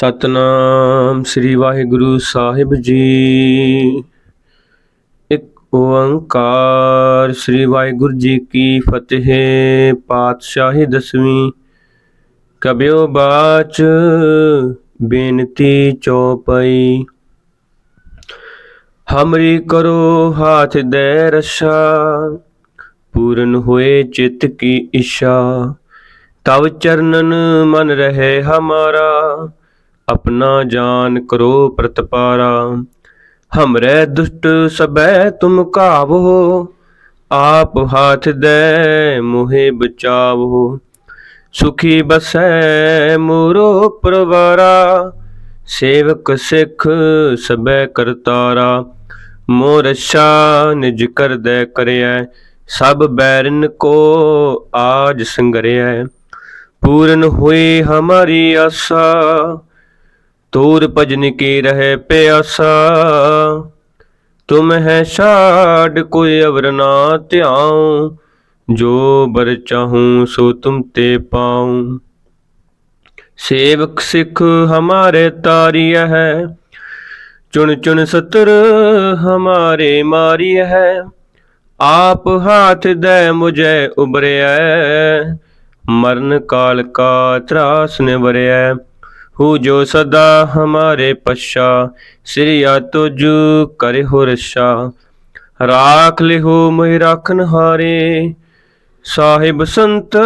ਸਤਨਾਮ ਸ੍ਰੀ ਵਾਹਿਗੁਰੂ ਸਾਹਿਬ ਜੀ। ਇੱਕ ਓੰਕਾਰ ਸ੍ਰੀ ਵਾਹਿਗੁਰੂ ਜੀ ਕੀ ਫਤਿਹ, ਪਾਤਸ਼ਾਹੀ ਦਸਵੀਂ। ਕਬਿਓ ਬਾਚ ਬੇਨਤੀ ਚੌਪਈ। ਹਮਰੀ ਕਰੋ ਹਾਥ ਦੇ ਰਸ਼ਾ, ਪੂਰਨ ਹੋਏ ਚਿਤ ਕੀ ਇਸ਼ਾ ਤਵ ਚਰਨਨ ਮਨ ਰਹੇ ਹਮਾਰਾ ਆਪਣਾ ਜਾਨ ਕਰੋ ਪ੍ਰਤਪਾਰਾ। ਹਮਰੇ ਦੁਸ਼ਟ ਸਬੈ ਤੁਮ ਕਾਵੋ ਆਪ ਹਾਥ ਦੇ ਮੋਹਿ ਬਚਾਵੋ। ਸੁਖੀ ਬਸੈ ਮੋਰੋ ਪਰਵਾਰਾ, ਸੇਵਕ ਸਿੱਖ ਸਬੈ ਕਰਤਾਰਾ। ਮੋਰਸ਼ਾ ਨਿਜ ਕਰਦੈ ਕਰਿਐ, ਸਭ ਬੈਰਨ ਕੋ ਆਜ ਸੰਗਰਿਐ। ਪੂਰਨ ਹੋਈ ਹਮਾਰੀ ਆਸਾ ਤੂਰ ਭਜਨ ਕੀ ਰਹੇ ਪਿਆਸਾ? ਤੁਮ ਹੈ ਛਾੜ, ਕੋਈ ਅਵਰ ਨਾ ਧਿਆਉ। ਜੋ ਬਰ ਚਾਹੂੰ, ਸੋ ਤੁਮ ਤੇ ਪਾਉ। ਸੇਵਕ ਸਿੱਖ ਹਮਾਰੇ ਤਾਰੀਆ ਹੈ। ਚੁਣ ਚੁਣ ਸਤਰ ਹਮਾਰੇ ਮਾਰੀਆ ਹੈ। ਆਪ ਹਾਥ ਦੇ ਮੁਝੇ ਉਬਰਿਆ ਮਰਨ ਕਾਲ ਕਾ ਤਰਾਸ ਨਿਵਰਿਆ ਹੂ ਜੋ ਸਦਾ ਹਮਾਰੇ ਪਸ਼ਾ ਸ੍ਰੀਆ ਤੁਜ ਕਰੇ ਹੋ ਰਸ਼ਾ ਰਾਖ ਲਿਹੋ ਮੋਹਿ ਰਾਖਨ ਹਾਰੇ ਸਾਹਿਬ ਸੰਤ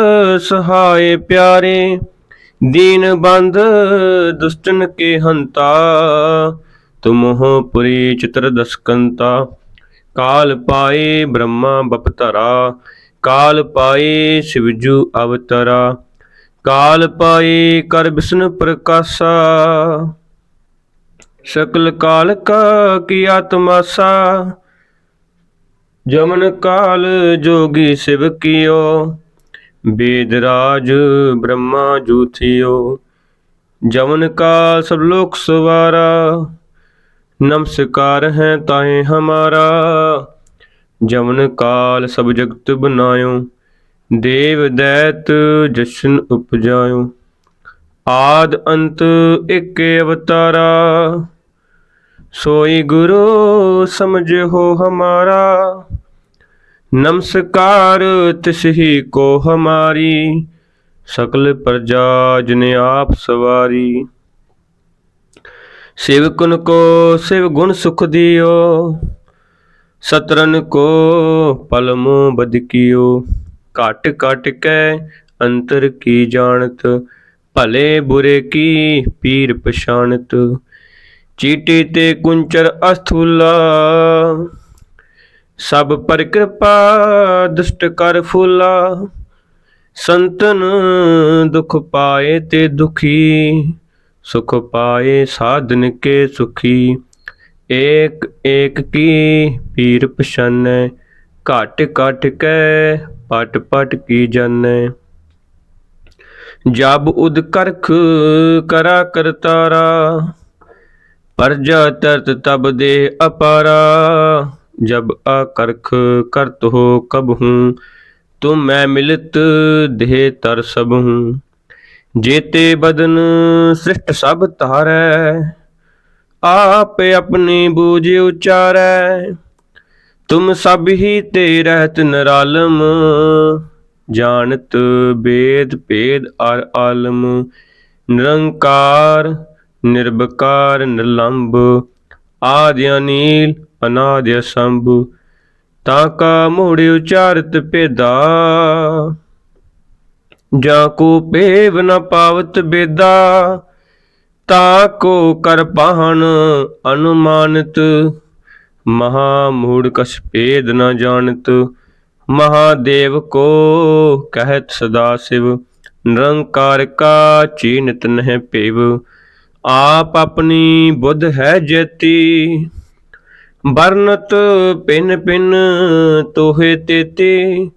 ਸਹਾਏ ਪਿਆਰੇ, ਦੀਨ ਬੰਦ ਦੁਸ਼ਟਨ ਕੇ ਹੰਤਾ। ਤੁਮਹੁ ਪੁਰੀ ਚਿਤਰ ਦਸਕੰਤਾ, ਕਾਲ ਪਾਏ ਬ੍ਰਹਮਾ ਬਪਤਰਾ, ਕਾਲ ਪਾਏ ਸਿਵਜੂ ਅਵਤਰਾ। ਕਾਲ ਪਾਏ ਕਰ ਬਿਸ਼ਨ ਪ੍ਰਕਾਸ਼ਾ। ਸਕਲ ਕਾਲ ਕਾ ਕੀ ਆਤਮਾਸਾ। ਜਮਨ ਕਾਲ ਜੋਗੀ ਸਿਵ ਕੀਓ। ਬੇਦ ਰਾਜ ਬ੍ਰਹਮਾ ਜੂਥਿਓ। ਜਮਨ ਕਾਲ ਸਭ ਲੋਕ ਸਵਾਰਾ। ਨਮਸਕਾਰ ਹੈ ਤਾਏ ਹਮਾਰਾ। ਜਮਨ ਕਾਲ ਸਭ ਜਗਤ ਬਨਾਇਓ। ਦੇਵ ਦੈਤ ਜਸ਼ਨ ਉਪਜਾਇਓ। ਆਦ ਅੰਤ ਇਕ ਅਵਤਾਰਾ। ਸੋਈ ਗੁਰੂ ਸਮਝੋ ਹਮਾਰਾ। ਨਮਸਕਾਰ ਤਿਸਹੀ ਕੋ ਹਮਾਰੀ। ਸਕਲ ਪ੍ਰਜਾ ਜਿਨ ਆਪ ਸਵਾਰੀ। ਸੇਵਕਨ ਕੋ ਸਿਵ ਗੁਣ ਸੁਖ ਦਿਓ। ਸਤਰਨ ਕੋ ਪਲਮੋ ਬਦ ਕੀਓ ਘਟ ਘਟ ਕੈ ਅੰਤਰ ਕੀ ਜਾਣਤ? ਭਲੇ ਬੁਰੇ ਕੀ ਪੀਰ ਪਛਾਣਤ? ਚੀਟੀ ਤੇ ਕੁੰਚਰ ਅਸਥੂਲਾ। ਸਭ ਪਰ ਕਿਰਪਾ ਦੁਸ਼ਟ ਕਰ ਫੂਲਾ। ਸੰਤਨ ਦੁਖ ਪਾਏ ਤੇ ਦੁਖੀ। ਸੁਖ ਪਾਏ ਸਾਧਨ ਕੇ ਸੁਖੀ। ਏਕ ਏਕ ਕੀ ਪੀਰ ਪਛਾਨੈ? ਘਟ ਘਟ ਕੈ ਪਟ ਕੀ ਜਾਣੈ? ਜਬ ਉਦ ਕਰਖ ਕਰਾ ਕਰਤਾਰਾ ਪਰਜਾ ਤਰਤ ਤਬ ਦੇ ਅਪਾਰਾ। ਜਬ ਆਕਰਖ ਕਰਤ ਹੋ ਕਬ ਹੂੰ, ਤੁਮ ਮੈਂ ਮਿਲਤ ਦੇਹ ਤਰ ਸਭ ਹੂੰ। ਜੇਤੇ ਬਦਨ ਸ੍ਰਿਸ਼ਟ ਸਭ ਧਾਰੈ, ਆਪ ਆਪਣੀ ਬੂਝ ਉਚਾਰੈ। ਤੁਮ ਸਭ ਹੀ ਤੇ ਰਹਿਤ ਨਰਾਲਮ, ਜਾਣਤ ਬੇਦ ਭੇਦ ਅਰ ਆਲਮ, ਨਿਰੰਕਾਰ ਨਿਰਭਕਾਰ ਨਿਰਲੰਭ ਆਦਿ ਅਨੀਲ ਅਨਾਦਿ ਸੰਭ, ਤਾਂ ਕਾ ਮੋੜ ਉਚਾਰਤ ਭੇਦਾ। ਜਾਂ ਕੋ ਪੇਵ ਨ ਪਾਵਤ ਬੇਦਾ, ਤਾ ਕੋ ਕਰ ਪਾਹਣ ਅਨੁਮਾਨਿਤ। ਮਹਾ ਮੂੜ ਕਛ ਭੇਦ ਨ ਜਾਣਤ, ਮਹਾਦੇਵ ਕੋ ਕਹਿਤ ਸਦਾ ਸਿਵ, ਨਿਰੰਕਾਰ ਕਾ ਚੀਨਤ ਨਹਿ ਭੇਵ ਆਪ ਆਪਣੀ ਬੁੱਧ ਹੈ ਜੇਤੀ। ਬਰਨਤ ਪਿਨ ਪਿਨ ਤੋਹੇ ਤੇਤੀ,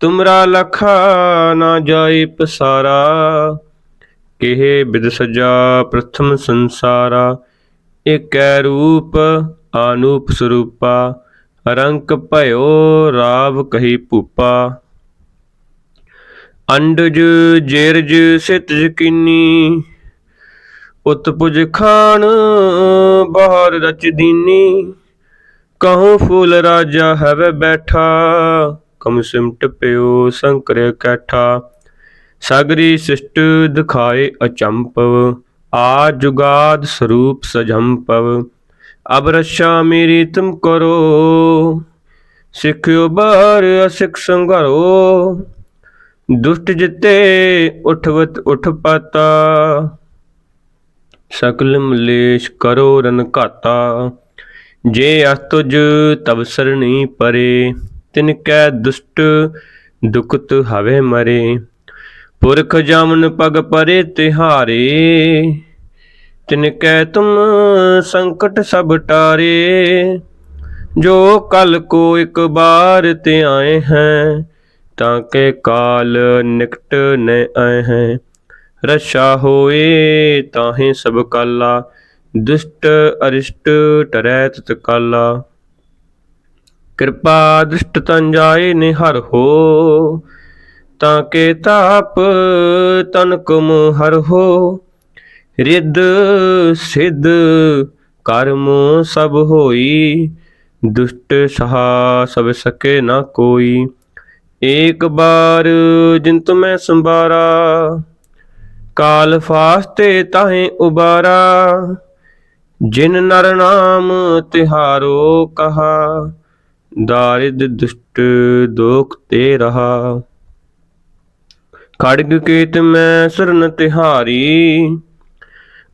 ਤੁਮਰਾ ਲਖਾ ਨਾ ਜਾਈ ਪਸਾਰਾ, ਕਿਹੇ ਬਿਦ ਸਜਾ ਪ੍ਰਥਮ ਸੰਸਾਰਾ, ਏਕੈ ਰੂਪ ਅਨੂਪ ਸਰੂਪਾ, ਰੰਕ ਭਇਓ ਰਾਵ ਕਹੀ ਭੂਪਾ। ਅੰਡਜ ਜੇਰਜ ਸਿਤ ਯਕੀਨੀ ਉਤ ਖਾਨ ਬਾਹਰ ਰਚ ਦੀਨੀ। ਕਹੂੰ ਫੂਲ ਰਾਜਾ ਹੈਵੇ ਬੈਠਾ, ਕਮ ਸਿਮਟ ਪਿਓ ਸੰਕਰ ਕੈਠਾ। ਸਾਗਰੀ ਸਿਸ਼ਟ ਦਿਖਾਏ ਅਚੰਪਵ, ਆ ਜੁਗਾਦ ਸਰੂਪ ਸਜੰਪਵ। ਅਬ ਰਸ਼ਾ ਮੇਰੀ ਤੁਮ ਕਰੋ, ਸਿੱਖਿਓ ਬਾਰ ਅਸਿਖ ਸੰਘਰੋ। ਦੁਸ਼ਟ ਜਿਤੇ ਉਠਵਤ ਉਠ ਪਾਤਾ, ਸਕਲ ਮਲੇਸ਼ ਕਰੋ ਰਨ ਘਾਤਾ। ਜੇ ਅਸ ਤੁਜ ਤਬ ਸਰਣੀ ਪਰੇ, ਤਿਨ ਕੈ ਦੁਸ਼ਟ ਦੁਖਤ ਹਵੇ ਮਰੇ। ਪੁਰਖ ਜਾਮਨ ਪਗ ਪਰੇ ਤਿਹਾਰੇ ਤਿਨ ਕੈ ਤੁਮ ਸੰਕਟ ਸਭ ਟਾਰੇ, ਜੋ ਕਲ ਕੋ ਇੱਕ ਬਾਰ ਤੇ ਆਏ ਹੈ, ਤਾਂ ਕੇ ਕਾਲ ਨਿਕਟ ਨ ਆਏ ਹੈ। ਰਸ਼ਾ ਹੋਏ ਤਾਹੇ ਸਭ ਕਾਲਾ, ਦੁਸ਼ਟ ਅਰਿਸ਼ਟ ਟਰੈ ਤਤ ਕਾਲਾ। ਕਿਰਪਾ ਦੁਸ਼ਟ ਤਨ ਜਾਏ ਨਿਹਰ ਹੋ, ਤਾਂ ਕੇ ਤਾਪ ਤਨ ਕੁਮ ਹਰ ਹੋ। ਰਿੱਧ ਸਿੱਧ ਕਰਮ ਸਭ ਹੋਈ, ਦੁਸ਼ਟ ਸਹਾ ਸਭ ਸਕੇ ਨਾ ਕੋਈ। ਏਕ ਬਾਰ ਜਿਨ ਤੁਮੈ ਸੰਬਾਰਾ ਕਾਲ ਫਾਸਤੇ ਤਾਹੇ ਉਬਾਰਾ। ਜਿਨ ਨਰ ਨਾਮ ਤਿਹਾਰੋ ਕਹਾ, ਦਾਰਿਦ ਦੁਸ਼ਟ ਦੋਖ ਤੇ ਰਹਾ। ਖੜਗ ਕੇਤ ਮੈਂ ਸਰਨ ਤਿਹਾਰੀ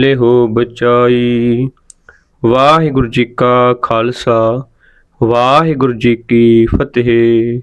ਲਿਓ ਬਚਾਈ। ਵਾਹਿਗੁਰੂ ਜੀ ਕਾ ਖਾਲਸਾ ਵਾਹਿਗੁਰੂ ਜੀ ਕੀ ਫਤਿਹ।